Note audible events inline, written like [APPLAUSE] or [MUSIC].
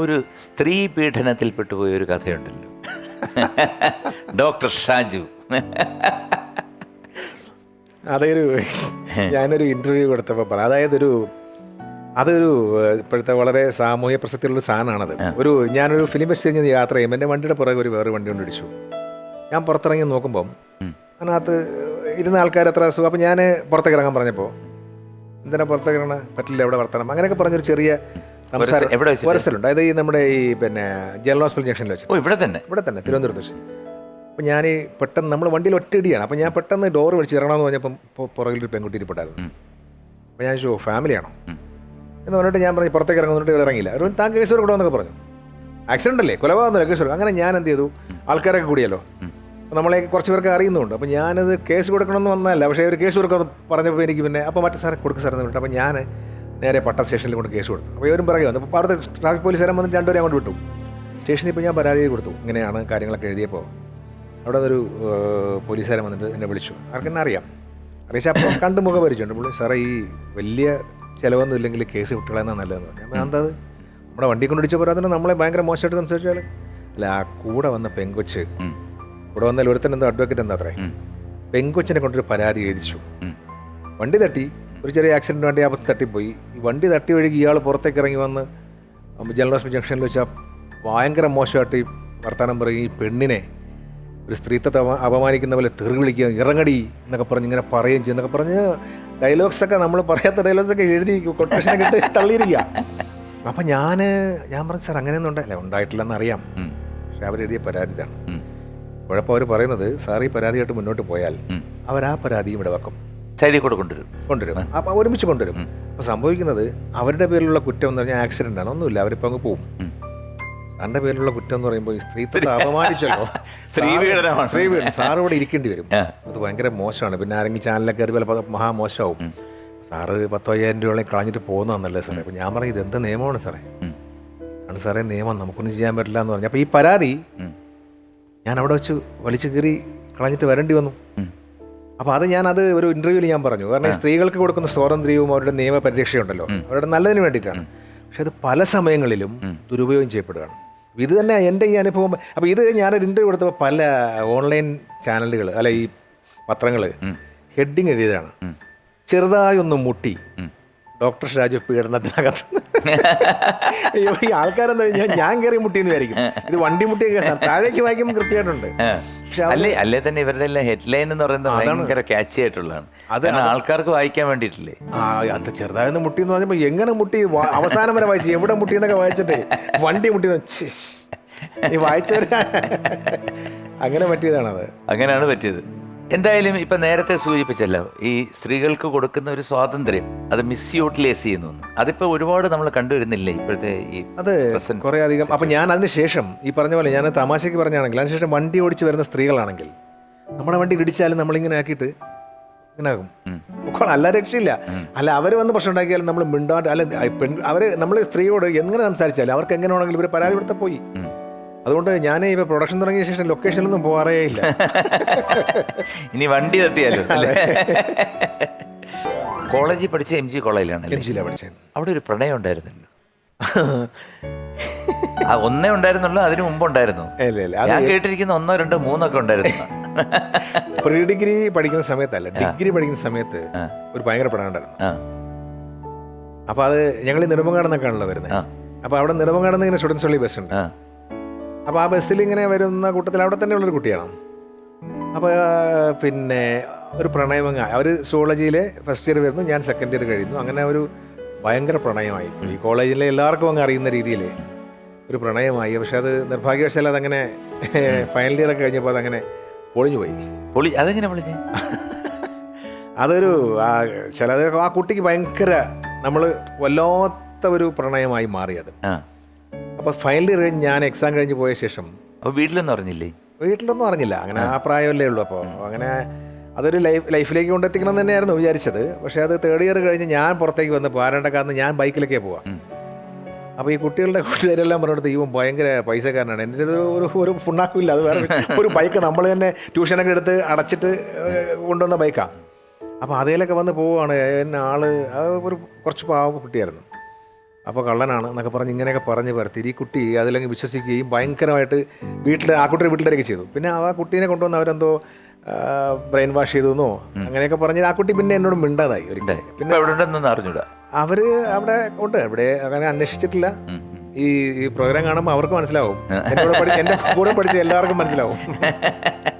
ഒരു സ്ത്രീ പീഡനത്തിൽപ്പെട്ടു പോയ ഒരു കഥയുണ്ടല്ലോ. ഡോക്ടർ ഷാജു. അതൊരു ഞാനൊരു ഇന്റർവ്യൂ കൊടുത്തപ്പോൾ പറഞ്ഞു അതായത് ഒരു അതൊരു ഇപ്പോഴത്തെ വളരെ സാമൂഹ്യ പ്രസക്തിയുള്ള സാധനമാണത്. ഒരു ഞാനൊരു ഫിലിം ഫെസ്റ്റിവലിൽ യാത്ര ചെയ്യുമ്പോൾ എന്റെ വണ്ടിയുടെ പുറകെ ഒരു വേറെ വണ്ടി കൊണ്ട് ഇടിച്ചു ഞാൻ പുറത്തിറങ്ങി നോക്കുമ്പം അതിനകത്ത് ഇരുന്ന ആൾക്കാർ എത്ര അസുഖം അപ്പം ഞാൻ പുറത്തേക്ക് ഇറങ്ങാൻ പറഞ്ഞപ്പോൾ എന്തിനാ പുറത്തേക്ക് ഇറങ്ങണ? പറ്റില്ല എവിടെ വർത്തണം അങ്ങനെയൊക്കെ പറഞ്ഞൊരു ചെറിയ എവിടെ? ഒരു സ്ഥലമുണ്ട്. അതായത് ഈ നമ്മുടെ ഈ പിന്നെ ജനറൽ ഹോസ്പിറ്റൽ ജംഗ്ഷനിൽ വെച്ച് ഓ ഇവിടെ തന്നെ. ഇവിടെ തന്നെ തിരുവനന്തപുരത്ത് വെച്ച്. അപ്പം ഞാൻ ഈ പെട്ടെന്ന് നമ്മൾ വണ്ടിയിൽ ഒറ്റയടിയാണ്. അപ്പം ഞാൻ പെട്ടെന്ന് ഡോർ വിളിച്ച് ഇറങ്ങണമെന്ന് പറഞ്ഞപ്പം പുറകിലൊരു പുറകിൽ ഒരു പെൺകുട്ടി ഇരിപ്പുണ്ടായിരുന്നു. അപ്പം ഞാൻ ചോദിച്ചു ഫാമിലിയാണോ എന്ന് പറഞ്ഞിട്ട് ഞാൻ പറഞ്ഞു പുറത്തേക്ക് ഇറങ്ങുന്നിട്ട് ഇവർ ഇറങ്ങിയില്ല. ഒരു താൻ കേസ് കൂടെ എന്നൊക്കെ പറഞ്ഞു. ആക്സിഡന്റ് അല്ലേ? കൊലപാതകമല്ല കേസ് കൊടുക്കും അങ്ങനെ ഞാൻ എന്ത് ചെയ്തു? ആൾക്കാരൊക്കെ കൂടിയല്ലോ. അപ്പോൾ നമ്മളെ കുറച്ച് പേർക്ക് അറിയുന്നുണ്ട്. അപ്പോൾ ഞാനത് കേസ് കൊടുക്കണമെന്ന് വന്നതല്ല. പക്ഷേ ഒരു കേസ് കൊടുക്കണം പറഞ്ഞപ്പോൾ എനിക്ക് പിന്നെ അപ്പോൾ മറ്റേ സാറെ കൊടുക്കും സാറെന്ന് പറഞ്ഞിട്ട്. അപ്പോൾ ഞാൻ നേരെ പട്ട സ്റ്റേഷനിൽ കൊണ്ട് കേസ് കൊടുത്തു. അപ്പോൾ ഇവരും പറയുക വന്നു അപ്പോൾ അവിടുത്തെ ട്രാഫിക് പോലീസുകാരൻ വന്നിട്ട് രണ്ടുപേരെ അങ്ങോട്ട് വിട്ടു. സ്റ്റേഷനിൽ ഇപ്പോൾ ഞാൻ പരാതി കൊടുത്തു. ഇങ്ങനെയാണ് കാര്യങ്ങളൊക്കെ എഴുതിയപ്പോൾ. അവിടെ ഒരു പോലീസുകാരൻ വന്നിട്ട് എന്നെ വിളിച്ചു. അവർക്ക് എന്നെ അറിയാം? അറിയിച്ചാൽ അപ്പോൾ കണ്ട് മുഖം പരിചയമുണ്ട് പുള്ളി സാറേ ഈ വലിയ ചിലവൊന്നും ഇല്ലെങ്കിൽ കേസ് വിട്ടുകളയെന്നാണ് നല്ലതെന്ന് പറഞ്ഞു. അപ്പോൾ എന്താ നമ്മുടെ വണ്ടി കൊണ്ടിടിച്ച പോരാ അതിന് നമ്മളെ ഭയങ്കര മോശമായിട്ട് സംസാരിച്ചാൽ അല്ല ആ കൂടെ വന്ന പെങ്കൊച്ച് കൂടെ വന്നാൽ ഒരുത്തൻ എന്തോ അഡ്വക്കേറ്റ് എന്താ അത്രേ? പെങ്കൊച്ചിനെ കൊണ്ടൊരു പരാതി എഴുതിച്ചു. വണ്ടി തട്ടി. ഒരു ചെറിയ ആക്സിഡന്റ് വണ്ടി അബദ്ധം തട്ടിപ്പോയി. ഈ വണ്ടി തട്ടി ഒഴുകി ഇയാൾ പുറത്തേക്ക് ഇറങ്ങി വന്ന് ജനറൽ ഹോസ്പിറ്റൽ ജംഗ്ഷനിൽ വെച്ചാൽ ഭയങ്കര മോശമായിട്ട് ഈ വർത്തമാനം പറയും. ഈ പെണ്ണിനെ ഒരു സ്ത്രീത്വത്തെ അപമാനിക്കുന്ന പോലെ തെറി വിളിക്കുക ഇറങ്ങടി എന്നൊക്കെ പറഞ്ഞ് ഇങ്ങനെ പറയുകയും ചെയ്യും. എന്നൊക്കെ പറഞ്ഞ് ഡയലോഗ്സൊക്കെ നമ്മൾ പറയാത്ത ഡയലോഗ്സൊക്കെ എഴുതി കൊട്ടേഷനൊക്കെ ഇട്ട് തള്ളിയിരിക്കുക. അപ്പം ഞാൻ ഞാൻ പറഞ്ഞു സാർ അങ്ങനെയൊന്നും ഉണ്ടായില്ല ഉണ്ടായിട്ടില്ലെന്ന് അറിയാം. പക്ഷെ അവരെഴുതിയ പരാതി ഇതാണ്. കുഴപ്പം അവർ പറയുന്നത് സാർ ഈ പരാതിയായിട്ട് മുന്നോട്ട് പോയാൽ അവർ ആ പരാതിയും ഇവിടെ വെക്കും സൈഡിൽ കൂടെ കൊണ്ടുവരും. കൊണ്ടുവരും. അപ്പം ഒരുമിച്ച് കൊണ്ടുവരും. അപ്പോൾ സംഭവിക്കുന്നത് അവരുടെ പേരിലുള്ള കുറ്റം എന്ന് പറഞ്ഞാൽ ആക്സിഡന്റ് ആണ്. ഒന്നുമില്ല. അവരിപ്പോൾ അങ്ങ് പോകും സാറിന്റെ പേരിലുള്ള കുറ്റം എന്ന് പറയുമ്പോൾ ഈ സ്ത്രീത്വത്തെ [LAUGHS] അപമാനിച്ചല്ലോ. [LAUGHS] സ്ത്രീപീഡനമാണ്. സ്ത്രീ പീഡനം സാർ ഇവിടെ ഇരിക്കേണ്ടി വരും. അത് ഭയങ്കര മോശമാണ്. പിന്നെ ആരെങ്കിലും ചാനലൊക്കെ കയറി ചിലപ്പോൾ മഹാമോശമാവും. സാറ് പത്തോ അയ്യായിരം രൂപയോളം കളഞ്ഞിട്ട് പോകുന്നതാണല്ലേ സാറേ. അപ്പോൾ ഞാൻ പറയും ഇത് എന്ത് നിയമമാണ് സാറേ? ആണ് സാറേ നിയമം നമുക്കൊന്നും ചെയ്യാൻ പറ്റില്ല എന്ന് പറഞ്ഞു. അപ്പോൾ ഈ പരാതി ഞാൻ അവിടെ വെച്ച് വലിച്ചു കീറി കളഞ്ഞിട്ട് വരേണ്ടി വന്നു. അപ്പോൾ അത് ഞാൻ അത് ഒരു ഇന്റർവ്യൂവിൽ ഞാൻ പറഞ്ഞു. കാരണം സ്ത്രീകൾക്ക് കൊടുക്കുന്ന സ്വാതന്ത്ര്യവും അവരുടെ നിയമപരിരക്ഷയുണ്ടല്ലോ. അവരുടെ നല്ലതിന് വേണ്ടിയിട്ടാണ്. പക്ഷെ അത് പല സമയങ്ങളിലും ദുരുപയോഗം ചെയ്യപ്പെടുകയാണ്. ഇത് തന്നെ എന്റെ ഈ അനുഭവം. അപ്പോൾ ഇത് ഞാനൊരു ഇന്റർവ്യൂ കൊടുത്തപ്പോൾ പല ഓൺലൈൻ ചാനലുകൾ അല്ല ഈ പത്രങ്ങൾ ഹെഡിങ് എഴുതിയതാണ്. ചെറുതായി ഒന്ന് മുട്ടി. ഡോക്ടർ ഷാജു പീഡനത്തിനകത്ത്. ഈ ആൾക്കാരെന്ന് കഴിഞ്ഞാൽ ഞാൻ കയറി മുട്ടിന്ന് വിചാരിക്കും. ഇത് വണ്ടി മുട്ടിയൊക്കെ സാർ താഴേക്ക് വായിക്കുമ്പോൾ കൃത്യമായിട്ടുണ്ട്. അല്ലേ അല്ലേ തന്നെ ഇവരുടെ എല്ലാം ഹെഡ്ലൈൻ എന്ന് പറയുന്നത് ഭയങ്കര ക്യാച്ചി ആയിട്ടുള്ളതാണ്. അത് ആൾക്കാർക്ക് വായിക്കാൻ വേണ്ടിയിട്ടില്ലേ? ആ അത് ചെറുതായൊന്ന് മുട്ടി എന്ന് പറഞ്ഞപ്പോൾ എങ്ങനെ മുട്ടി? അവസാനം വരെ വായിച്ചു. എവിടെ മുട്ടി എന്നൊക്കെ വായിച്ചിട്ട് വണ്ടി മുട്ടി ഈ വായിച്ചവര് അങ്ങനെ പറ്റിയതാണത്. അങ്ങനെയാണ് പറ്റിയത്. എന്തായാലും ഇപ്പം നേരത്തെ സൂചിപ്പിച്ചല്ലോ ഈ സ്ത്രീകൾക്ക് കൊടുക്കുന്ന ഒരു സ്വാതന്ത്ര്യം അത് മിസ് യൂട്ടിലൈസ് ചെയ്യുന്നു. അതിപ്പോൾ അതിപ്പോ ഒരുപാട് നമ്മൾ കണ്ടുവരുന്നില്ലേ ഇപ്പോഴത്തെ ഈ അത് കുറേ അധികം അപ്പം ഞാൻ അതിന് ശേഷം ഈ പറഞ്ഞ പോലെ ഞാൻ തമാശയ്ക്ക് പറഞ്ഞാണെങ്കിൽ അതിനുശേഷം വണ്ടി ഓടിച്ച് വരുന്ന സ്ത്രീകളാണെങ്കിൽ നമ്മുടെ വണ്ടി ഇടിച്ചാലും നമ്മളിങ്ങനെ ആക്കിയിട്ട് ഇങ്ങനെ ആകും അല്ല രക്ഷയില്ല. അല്ല അവർ വന്ന് പ്രശ്നം ഉണ്ടാക്കിയാലും നമ്മൾ മിണ്ടാണ്ട് അല്ല പെൺ അവർ നമ്മൾ സ്ത്രീയോട് എങ്ങനെ സംസാരിച്ചാലും അവർക്ക് എങ്ങനെ വേണമെങ്കിലും ഇവർ പരാതി കൊടുത്താൽ പോയി അതുകൊണ്ട് ഞാൻ ഇപ്പൊ പ്രൊഡക്ഷൻ തുടങ്ങിയ ശേഷം ലൊക്കേഷനിലൊന്നും പോകാറേ ഇല്ല. ഇനി വണ്ടി തട്ടിയാലോ [LAUGHS] അല്ലേ കോളേജിൽ പഠിച്ച എം ജി കോളേജിലാണ് എം ജിയിലാണ് പഠിച്ചത്. അവിടെ ഒരു പ്രണയം ഉണ്ടായിരുന്നല്ലോ. ആ ഒന്നേ ഉണ്ടായിരുന്നുള്ളൂ അതിനു മുമ്പ് ഉണ്ടായിരുന്നു. ഞാൻ കേട്ടിരിക്കുന്ന ഒന്നോ രണ്ടോ മൂന്നൊക്കെ ഉണ്ടായിരുന്നു. പ്രീ ഡിഗ്രി പഠിക്കുന്ന സമയത്തല്ല ഡിഗ്രി പഠിക്കുന്ന സമയത്ത് ഒരു ഭയങ്കര പ്രണയം ഉണ്ടായിരുന്നു. അപ്പൊ അത് ഞങ്ങൾ നെടുമങ്ങാട് വരുന്നത്. അപ്പൊ അവിടെ നിർമ്മങ്ങാടെന്ന് ഇങ്ങനെ സ്റ്റുഡൻസ് ഉള്ള ബസ് ഉണ്ട് അപ്പോൾ ആ ബസ്സിൽ ഇങ്ങനെ വരുന്ന കൂട്ടത്തിൽ അവിടെ തന്നെയുള്ളൊരു കുട്ടിയാണ്. അപ്പോൾ പിന്നെ ഒരു പ്രണയമങ്ങ അവർ സോളജിയിലെ ഫസ്റ്റ് ഇയർ വരുന്നു ഞാൻ സെക്കൻഡ് ഇയർ കഴിയുന്നു. അങ്ങനെ ഒരു ഭയങ്കര പ്രണയമായി. ഈ കോളേജിലെ എല്ലാവർക്കും അങ്ങ് അറിയുന്ന രീതിയിൽ ഒരു പ്രണയമായി. പക്ഷെ അത് നിർഭാഗ്യവശാൽ അതങ്ങനെ ഫൈനൽ ഇയർ ഒക്കെ കഴിഞ്ഞപ്പോൾ അതങ്ങനെ പൊളിഞ്ഞു പോയി. പൊളി അതെങ്ങനെ പൊളിഞ്ഞു? [LAUGHS] അതൊരു ആ ചിലത് ആ കുട്ടിക്ക് ഭയങ്കര നമ്മൾ വല്ലാത്ത ഒരു പ്രണയമായി മാറി അത്. ആ. അപ്പോൾ ഫൈനൽ ഇയർ കഴിഞ്ഞ് ഞാൻ എക്സാം കഴിഞ്ഞ് പോയ ശേഷം. അപ്പൊ വീട്ടിലൊന്നും അറിഞ്ഞില്ലേ? വീട്ടിലൊന്നും അറിഞ്ഞില്ല. അങ്ങനെ ആ പ്രായമല്ലേ ഉള്ളൂ. അപ്പോൾ അങ്ങനെ അതൊരു ലൈഫ് ലൈഫിലേക്ക് കൊണ്ടെത്തിക്കണം തന്നെയായിരുന്നു വിചാരിച്ചത്. പക്ഷേ അത് തേർഡ് ഇയർ കഴിഞ്ഞ് ഞാൻ പുറത്തേക്ക് വന്നപ്പോൾ ആരണ്ടക്കാന്ന് ഞാൻ ബൈക്കിലൊക്കെ പോവാം. അപ്പോൾ ഈ കുട്ടികളുടെ കൂട്ടുകാരെല്ലാം പറഞ്ഞിടത്ത് ഇവൻ ഭയങ്കര പൈസക്കാരനാണ്. എന്റെ ഒരു ഒരു പുണ്ണാക്കുമില്ല. അത് വേറെ ഒരു ബൈക്ക് നമ്മൾ തന്നെ ട്യൂഷനൊക്കെ എടുത്ത് അടച്ചിട്ട് കൊണ്ടുവന്ന ബൈക്കാണ് അപ്പോൾ അതിലൊക്കെ വന്ന് പോവുകയാണ് എന്നെ ആൾ ഒരു കുറച്ച് പാവം കുട്ടിയായിരുന്നു. അപ്പോൾ കള്ളനാണ് എന്നൊക്കെ പറഞ്ഞ് ഇങ്ങനെയൊക്കെ പറഞ്ഞ് പരത്തി. ഈ കുട്ടി അതിലങ്ങ് വിശ്വസിക്കുകയും ഭയങ്കരമായിട്ട് വീട്ടിൽ ആ കുട്ടിയുടെ വീട്ടിലേക്ക് ചെയ്തു. പിന്നെ ആ കുട്ടീനെ കൊണ്ടുവന്ന് അവരെന്തോ ബ്രെയിൻ വാഷ് ചെയ്തു എന്നോ അങ്ങനെയൊക്കെ പറഞ്ഞ് ആ കുട്ടി പിന്നെ എന്നോട് മിണ്ടാതായി ഒരിക്കലും. പിന്നെ ഉണ്ടെന്നൊന്നും അറിഞ്ഞൂടാ. അവർ അവിടെ ഉണ്ട്. ഇവിടെ അങ്ങനെ അന്വേഷിച്ചിട്ടില്ല. ഈ ഈ പ്രോഗ്രാം കാണുമ്പോൾ അവർക്ക് മനസ്സിലാവും. എന്റെ കൂടെ പഠിച്ച എല്ലാവർക്കും മനസ്സിലാവും. [LAUGHS]